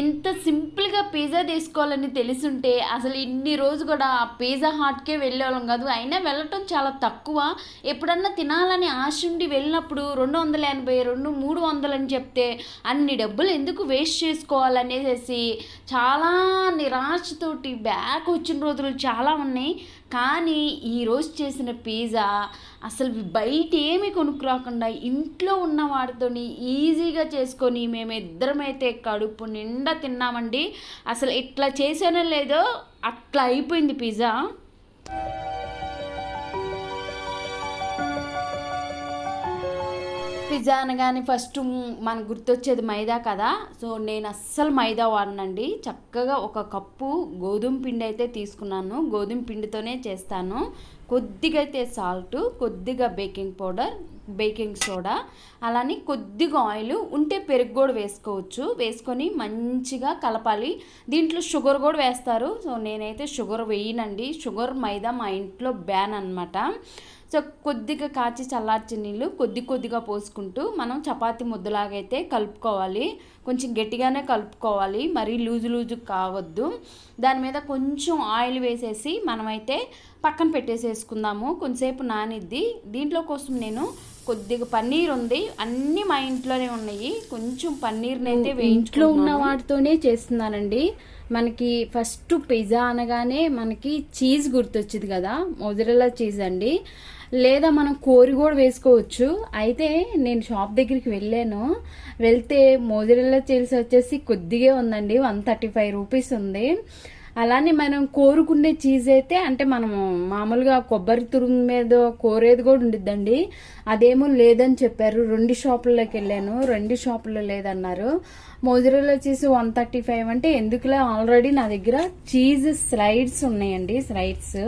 ఇంత సింపుల్గా పిజ్జా తీసుకోవాలని తెలుసుంటే అసలు ఇన్ని రోజు కూడా ఆ పిజ్జా హాట్కే వెళ్ళేవాళ్ళం కాదు. అయినా వెళ్ళటం చాలా తక్కువ. ఎప్పుడన్నా తినాలని ఆశ ఉండి వెళ్ళినప్పుడు రెండు వందల ఎనభై రెండు మూడు వందలు అని చెప్తే అన్ని డబ్బులు ఎందుకు వేస్ట్ చేసుకోవాలనేసి చాలా నిరాశతోటి బ్యాక్ వచ్చిన రోజులు చాలా ఉన్నాయి. కానీ ఈరోజు చేసిన పిజ్జా అసలు బయట ఏమి కొనుక్కురాకుండా ఇంట్లో ఉన్న వాటితోని ఈజీగా చేసుకొని మేము ఇద్దరమైతే కడుపు నిండా తిన్నామండి. అసలు ఇట్లా చేసానో లేదో అట్లా అయిపోయింది పిజ్జా. పిజ్జా అనగానే ఫస్ట్ మనకు గుర్తొచ్చేది మైదా కదా. సో నేను అస్సలు మైదా వాడనండి. చక్కగా ఒక కప్పు గోధుమ పిండి అయితే తీసుకున్నాను. గోధుమ పిండితోనే చేస్తాను. కొద్దిగా అయితే సాల్ట్ కొద్దిగా బేకింగ్ పౌడర్ బేకింగ్ సోడా అలానే కొద్దిగా ఆయిల్ ఉంటే పెరుగు కూడా వేసుకోవచ్చు. వేసుకొని మంచిగా కలపాలి. దీంట్లో షుగర్ కూడా వేస్తారు. సో నేనైతే షుగర్ వేయనండి. షుగర్ మైదా మా ఇంట్లో బ్యాన్ అనమాట సో కొద్దిగా కాచి చల్లార్చి నీళ్ళు కొద్ది కొద్దిగా పోసుకుంటూ మనం చపాతి ముద్దలాగైతే కలుపుకోవాలి. కొంచెం గట్టిగానే కలుపుకోవాలి. మరీ లూజు లూజు కావద్దు. దాని మీద కొంచెం ఆయిల్ వేసేసి మనమైతే పక్కన పెట్టేసేసుకుందాము. కొంచెంసేపు నానిద్ది. దీంట్లో కోసం నేను కొద్దిగా పన్నీర్ ఉంది. అన్నీ మా ఇంట్లోనే ఉన్నాయి. కొంచెం పన్నీర్ని అయితే ఇంట్లో ఉన్న వాటితోనే చేస్తున్నానండి. మనకి ఫస్ట్ పిజ్జా అనగానే మనకి చీజ్ గుర్తొచ్చింది కదా మొజరెల్లా చీజ్ అండి. లేదా మనం కోరి కూడా వేసుకోవచ్చు. అయితే నేను షాప్ దగ్గరికి వెళ్ళాను. వెళ్తే మోజరెల్లా చీజ్ వచ్చేసి కొద్దిగా ఉందండి. వన్ థర్టీ ఫైవ్ రూపీస్ ఉంది. అలానే మనం కోరుకునే చీజ్ అయితే అంటే మనము మామూలుగా కొబ్బరి తురుము మీద కోరేది కూడా ఉండిద్దండి. అదేమో లేదని చెప్పారు. రెండు షాపుల్లోకి వెళ్ళాను. రెండు షాపుల్లో లేదన్నారు. మోజురాలో వచ్చేసి వన్ థర్టీ ఫైవ్ అంటే ఎందుకులే ఆల్రెడీ నా దగ్గర చీజ్ స్లైడ్స్ ఉన్నాయండి స్లైడ్స్.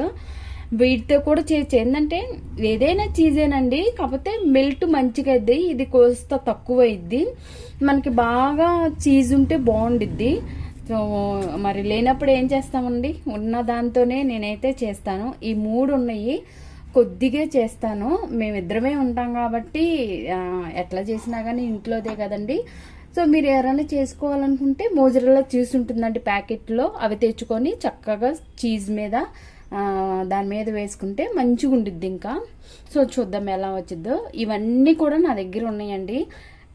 వీటితో కూడా చేయొచ్చు ఏంటంటే ఏదైనా చీజేనండి కాకపోతే మెల్ట్ మంచిగా అయింది ఇది కోస్త తక్కువ అయింది మనకి బాగా చీజ్ ఉంటే బాగుండిద్ది. సో మరి లేనప్పుడు ఏం చేస్తామండి? ఉన్న దాంతోనే నేనైతే చేస్తాను. ఈ మూడు ఉన్నాయి. కొద్దిగా చేస్తాను. మేమిద్దరమే ఉంటాం కాబట్టి ఎట్లా చేసినా కానీ ఇంట్లోదే కదండి. సో మీరు ఎవరైనా చేసుకోవాలనుకుంటే మోజరల్లా చీజ్ ఉంటుందండి ప్యాకెట్లో. అవి తెచ్చుకొని చక్కగా చీజ్ మీద దాని మీద వేసుకుంటే మంచిగా ఉండిద్ది ఇంకా. సో చూద్దాం ఎలా వచ్చిద్దో. ఇవన్నీ కూడా నా దగ్గర ఉన్నాయండి.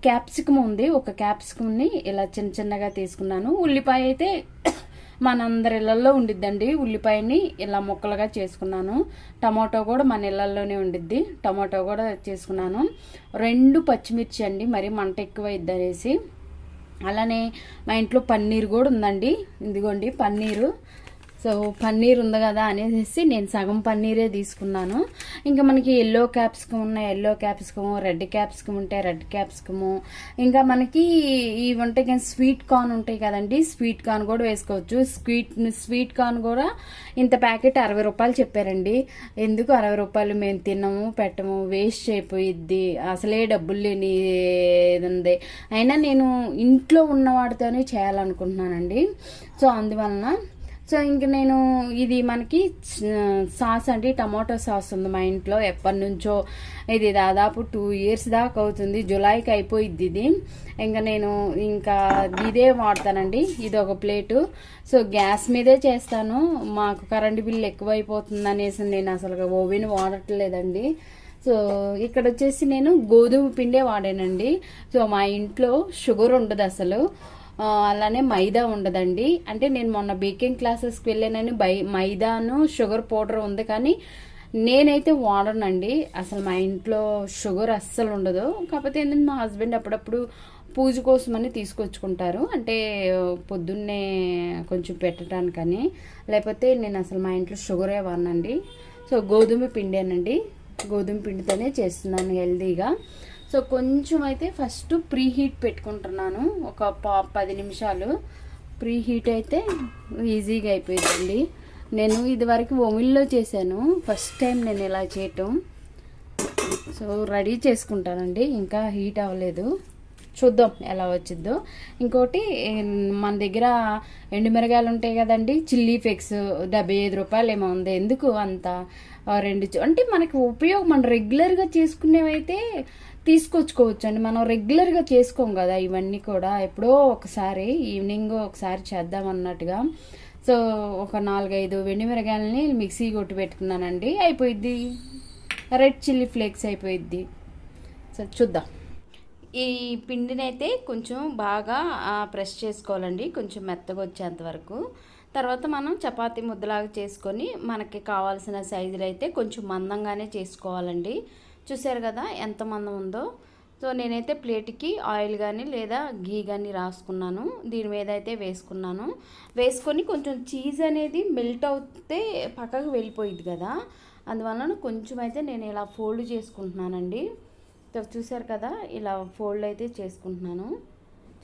క్యాప్సికమ్ ఉంది ఒక క్యాప్సికమ్ని ఇలా చిన్న చిన్నగా తీసుకున్నాను. ఉల్లిపాయ అయితే మనందరి ఇళ్ళలో ఉండిద్దండి. ఉల్లిపాయని ఇలా ముక్కలుగా చేసుకున్నాను. టమాటో కూడా మన ఇళ్ళల్లోనే ఉండిద్ది. టమాటో కూడా చేసుకున్నాను. రెండు పచ్చిమిర్చి అండి మరి మంట ఎక్కువ ఇద్దనేసి అలానే మా ఇంట్లో పన్నీర్ కూడా ఉందండి. ఇదిగోండి పన్నీరు. సో పన్నీర్ ఉంది కదా అనేసి నేను సగం పన్నీరే తీసుకున్నాను. ఇంకా మనకి ఎల్లో క్యాప్సికమ్ ఉన్న ఎల్లో క్యాప్సికమ్ రెడ్ క్యాప్సికమ్ ఉంటే రెడ్ క్యాప్సికము ఇంకా మనకి ఇవి ఉంటాయి కానీ స్వీట్ కార్న్ ఉంటాయి కదండి. స్వీట్ కార్న్ కూడా వేసుకోవచ్చు. స్వీట్ స్వీట్ కార్న్ కూడా ఇంత ప్యాకెట్ అరవై రూపాయలు చెప్పారండి. ఎందుకు అరవై రూపాయలు మేము తినము పెట్టము వేస్ట్ అయిపోయిద్ది? అసలే డబ్బులు లేని ఉంది అయినా నేను ఇంట్లో ఉన్న వాటితోనే చేయాలనుకుంటున్నానండి. సో అందువలన సో ఇంక నేను ఇది మనకి సాస్ అండి టమాటో సాస్ ఉంది మా ఇంట్లో. ఎప్పటి నుంచో ఇది దాదాపు టూ ఇయర్స్ దాకా అవుతుంది. జులైకి అయిపోయిద్ది ఇది. ఇంకా నేను ఇంకా ఇదే వాడతానండి. ఇది ఒక ప్లేటు. సో గ్యాస్ మీదే చేస్తాను. మాకు కరెంట్ బిల్లు ఎక్కువైపోతుంది అనేసి నేను అసలు ఓవెన్ వాడట్లేదండి. సో ఇక్కడ వచ్చేసి నేను గోధుమ పిండే వాడానండి. సో మా ఇంట్లో షుగర్ ఉండదు అసలు. అలానే మైదా ఉండదండి. అంటే నేను మొన్న బేకింగ్ క్లాసెస్కి వెళ్ళానని బై మైదాను షుగర్ పౌడర్ ఉంది కానీ నేనైతే వాడనండి. అసలు మా ఇంట్లో షుగర్ అస్సలు ఉండదు. కాకపోతే ఏంటంటే మా హస్బెండ్ అప్పుడప్పుడు పూజ కోసమని తీసుకొచ్చుకుంటారు. అంటే పొద్దున్నే కొంచెం పెట్టడానికని. లేకపోతే నేను అసలు మా ఇంట్లో షుగరే వాడనండి. సో గోధుమ పిండేనండి. గోధుమ పిండితోనే చేస్తున్నాను హెల్తీగా. సో కొంచెం అయితే ఫస్ట్ ప్రీ హీట్ పెట్టుకుంటున్నాను. ఒక పా పది నిమిషాలు. ప్రీ హీట్ అయితే ఈజీగా అయిపోయిందండి నేను ఇదివరకు ఓమిల్లో చేశాను. ఫస్ట్ టైం నేను ఇలా చేయటం. సో రెడీ చేసుకుంటానండి. ఇంకా హీట్ అవ్వలేదు. చూద్దాం ఎలా వచ్చిద్దో. ఇంకోటి మన దగ్గర ఎండుమిరగాయలు ఉంటాయి కదండి. చిల్లీ ఫ్లెక్స్ డెబ్బై ఐదు రూపాయలు ఏమో ఉంది. ఎందుకు అంత రెండు అంటే మనకి ఉపయోగం మనం రెగ్యులర్గా చేసుకునేవైతే తీసుకొచ్చుకోవచ్చు అండి మనం రెగ్యులర్గా చేసుకోం కదా ఇవన్నీ కూడా. ఎప్పుడో ఒకసారి ఈవినింగ్ ఒకసారి చేద్దాం అన్నట్టుగా. సో ఒక నాలుగైదు వెండి మిరగాయలని మిక్సీ కొట్టి పెట్టుకున్నానండి. అయిపోయిద్ది. రెడ్ చిల్లీ ఫ్లేక్స్ అయిపోయిద్ది. సో చూద్దాం. ఈ పిండినైతే కొంచెం బాగా ప్రెస్ చేసుకోవాలండి. కొంచెం మెత్తగా వచ్చేంత వరకు. తర్వాత మనం చపాతీ ముద్దలాగా చేసుకొని మనకి కావాల్సిన సైజులు అయితే కొంచెం మందంగానే చేసుకోవాలండి. చూసారు కదా ఎంత మందం ఉందో. సో నేనైతే ప్లేట్కి ఆయిల్ కానీ లేదా గీ కానీ రాసుకున్నాను. దీని మీద అయితే వేసుకున్నాను. వేసుకొని కొంచెం చీజ్ అనేది మెల్ట్ అవుతే పక్కకు వెళ్ళిపోయింది కదా. అందువలన కొంచెం అయితే నేను ఇలా ఫోల్డ్ చేసుకుంటున్నానండి. సో చూసారు కదా ఇలా ఫోల్డ్ అయితే చేసుకుంటున్నాను.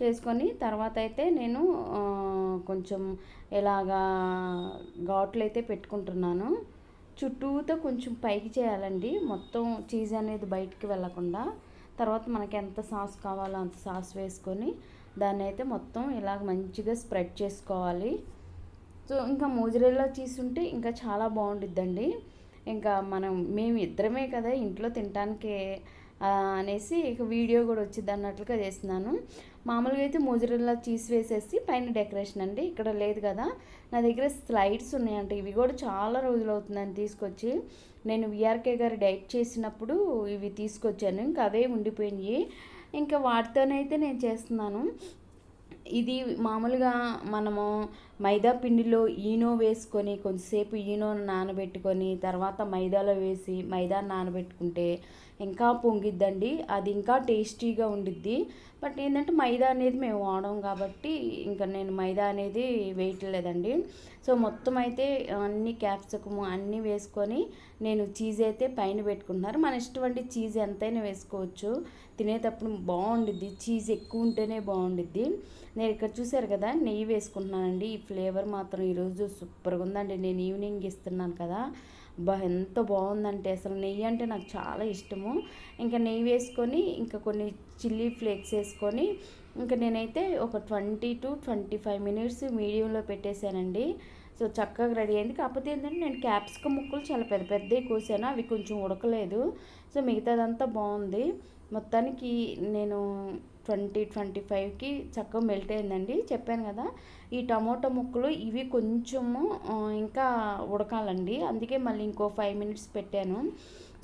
చేసుకొని తర్వాత అయితే నేను కొంచెం ఇలాగా ఘాట్లు అయితే పెట్టుకుంటున్నాను. చుట్టూతో కొంచెం పైకి చేయాలండి. మొత్తం చీజ్ అనేది బయటికి వెళ్ళకుండా. తర్వాత మనకి ఎంత సాస్ కావాలో అంత సాస్ వేసుకొని దాన్ని అయితే మొత్తం ఇలా మంచిగా స్ప్రెడ్ చేసుకోవాలి. సో ఇంకా మోజరేలా చీజ్ ఉంటే ఇంకా చాలా బాగుండిద్దండి. ఇంకా మనం మేము ఇద్దరమే కదా ఇంట్లో తినటానికి అనేసి ఇక వీడియో కూడా వచ్చింది అన్నట్లుగా చేస్తున్నాను. మామూలుగా అయితే మోజరెల్లా చీజ్ వేసేసి పైన డెకరేషన్ అండి. ఇక్కడ లేదు కదా. నా దగ్గర స్లైడ్స్ ఉన్నాయంట. ఇవి కూడా చాలా రోజులు అవుతుందని తీసుకొచ్చి నేను విఆర్కే గారు డైట్ చేసినప్పుడు ఇవి తీసుకొచ్చాను. ఇంకా అవే ఉండిపోయినాయి. ఇంకా వాటితోనైతే నేను చేస్తున్నాను. ఇది మామూలుగా మనము మైదా పిండిలో ఈనో వేసుకొని కొంతసేపు ఈనో నానబెట్టుకొని తర్వాత మైదాలో వేసి మైదా నానబెట్టుకుంటే ఇంకా పొంగిద్దండి. అది ఇంకా టేస్టీగా ఉండిద్ది. బట్ ఏంటంటే మైదా అనేది మేము వాడం కాబట్టి ఇంకా నేను మైదా అనేది వేయట్లేదండి. సో మొత్తం అయితే అన్ని క్యాప్సికము అన్నీ వేసుకొని నేను చీజ్ అయితే పైన పెట్టుకుంటున్నారు మన ఇష్టం అండి చీజ్ ఎంతైనా వేసుకోవచ్చు. తినేటప్పుడు బాగుండిద్ది. చీజ్ ఎక్కువ ఉంటేనే బాగుండిద్ది. నేను ఇక్కడ చూసారు కదా నెయ్యి వేసుకుంటున్నానండి. ఈ ఫ్లేవర్ మాత్రం ఈరోజు సూపర్గా ఉందండి. నేను ఈవినింగ్ ఇస్తున్నాను కదా. బా ఎంత బాగుందంటే. అసలు నెయ్యి అంటే నాకు చాలా ఇష్టము. ఇంకా నెయ్యి వేసుకొని ఇంకా కొన్ని చిల్లీ ఫ్లేక్స్ వేసుకొని ఇంకా నేనైతే ఒక twenty to twenty five minutes మీడియంలో పెట్టేశానండి. సో చక్కగా రెడీ అయింది. కాకపోతే ఏంటంటే నేను క్యాప్సికమ్ ముక్కలు చాలా పెద్ద పెద్దవి కోసాను. అవి కొంచెం ఉడకలేదు. సో మిగతాదంతా బాగుంది. మొత్తానికి నేను ట్వంటీ ట్వంటీ ఫైవ్కి చక్కగా మెల్ట్ అయిందండి. చెప్పాను కదా ఈ టమోటా ముక్కలు ఇవి కొంచెము ఇంకా ఉడకాలండి. అందుకే మళ్ళీ ఇంకో ఫైవ్ మినిట్స్ పెట్టాను.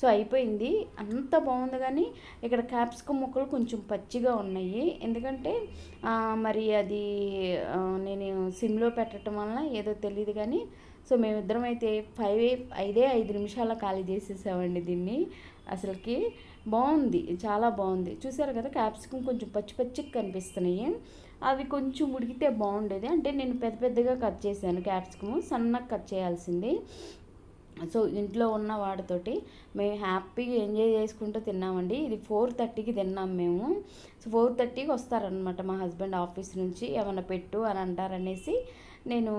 సో అయిపోయింది. అంత బాగుంది కానీ ఇక్కడ క్యాప్సికమ్ ముక్కలు కొంచెం పచ్చిగా ఉన్నాయి. ఎందుకంటే మరి అది నేను సిమ్లో పెట్టడం వలన ఏదో తెలియదు కానీ సో మేమిద్దరం అయితే ఫైవ్ ఐదే ఐదు నిమిషాల ఖాళీ చేసేసామండి దీన్ని. అసలుకి బాగుంది చాలా బాగుంది. చూసారు కదా క్యాప్సికమ్ కొంచెం పచ్చి పచ్చిగా కనిపిస్తున్నాయి. అవి కొంచెం ఉడికితే బాగుండేది. అంటే నేను పెద్ద పెద్దగా కట్ చేశాను క్యాప్సికమ్ సన్నగా కట్ చేయాల్సింది. సో ఇంట్లో ఉన్న వాడితోటి మేము హ్యాపీగా ఎంజాయ్ చేసుకుంటూ తిన్నామండి. ఇది ఫోర్ థర్టీకి తిన్నాం మేము. సో ఫోర్ థర్టీకి వస్తారనమాట మా హస్బెండ్ ఆఫీస్ నుంచి. ఏమైనా పెట్టు అని అంటారనేసి నేను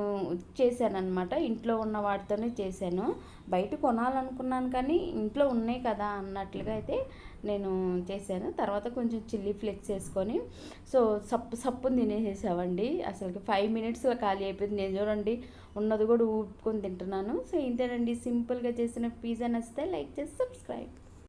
చేశానన్నమాట. ఇంట్లో ఉన్న వాటితోనే చేశాను. బయట కొనాలనుకున్నాను కానీ ఇంట్లో ఉన్నాయి కదా అన్నట్లుగా అయితే నేను చేశాను. తర్వాత కొంచెం చిల్లీ ఫ్లెక్స్ వేసుకొని సో సప్పు సప్పుని తినేసేసామండి అసలు ఫైవ్ మినిట్స్లో ఖాళీ అయిపోయింది. నేను చూడండి ఉన్నది కూడా ఊపుకొని తింటున్నాను. సో ఇంతేనండి. సింపుల్గా చేసిన పిజ్జా నచ్చితే లైక్ చేసి సబ్స్క్రైబ్.